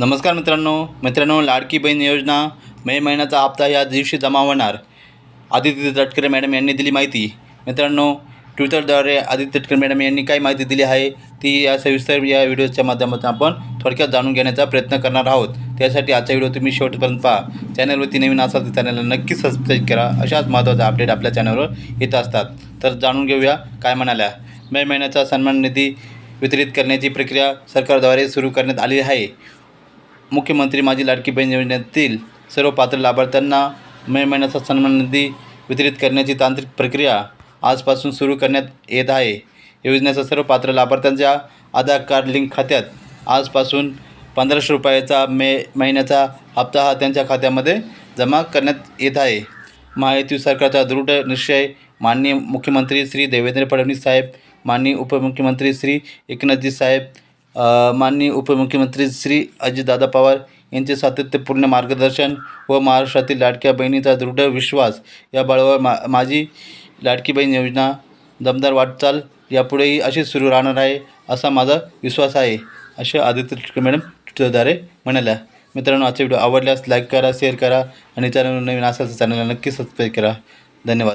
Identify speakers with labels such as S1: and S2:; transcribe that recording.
S1: नमस्कार मित्रांनो. मित्रांनो लाडकी बहीण योजना मे महिन्याचा हप्ता या दिवशी जमा होणार. आदित्य तटकरे मॅडम यांनी दिली माहिती. मित्रांनो ट्विटरद्वारे आदित्य तटकरे मॅडम यांनी काय माहिती दिली आहे ती या सविस्तर या व्हिडिओच्या माध्यमातून आपण थोडक्यात जाणून घेण्याचा प्रयत्न करणार आहोत. त्यासाठी आजचा व्हिडिओ तुम्ही शेवटपर्यंत पहा. चॅनलवरती नवीन असाल तर चॅनलला नक्की सबस्क्राईब करा. अशाच महत्त्वाचा अपडेट आपल्या चॅनलवर येत असतात. तर जाणून घेऊया काय म्हणाल्या. मे महिन्याचा सन्मान निधी वितरित करण्याची प्रक्रिया सरकारद्वारे सुरू करण्यात आली आहे. मुख्यमंत्री माझी लाडकी बहीण योजनेतील सर्व पात्र लाभार्थ्यांना मे महिन्याचा सन्मान निधी वितरित करण्याची तांत्रिक प्रक्रिया आजपासून सुरू करण्यात येत आहे. योजनेचा सर्व पात्र लाभार्थ्यांच्या आधार कार्ड लिंक खात्यात आजपासून पंधराशे रुपयाचा मे महिन्याचा हप्ता हा त्यांच्या खात्यामध्ये जमा करण्यात येत आहे. महायुती सरकारचा दृढ निश्चय माननीय मुख्यमंत्री श्री देवेंद्र फडणवीस साहेब माननीय उपमुख्यमंत्री श्री एकनाथजी साहेब माननीय उपमुख्यमंत्री श्री अजितदादा पवार यांचे सातत्यपूर्ण मार्गदर्शन व महाराष्ट्रातील लाडक्या बहिणीचा दृढ विश्वास या बळावर मा माझी लाडकी बहीण योजना दमदार वाटचाल यापुढेही अशीच सुरू राहणार आहे असा माझा विश्वास आहे असे आदित्य टिटके मॅडम ट्विटरद्वारे म्हणाल्या. मित्रांनो आजचा व्हिडिओ आवडल्यास लाईक करा शेअर करा आणि चॅनल नवीन असेल तर चॅनलला नक्की सबस्क्राईब करा. धन्यवाद.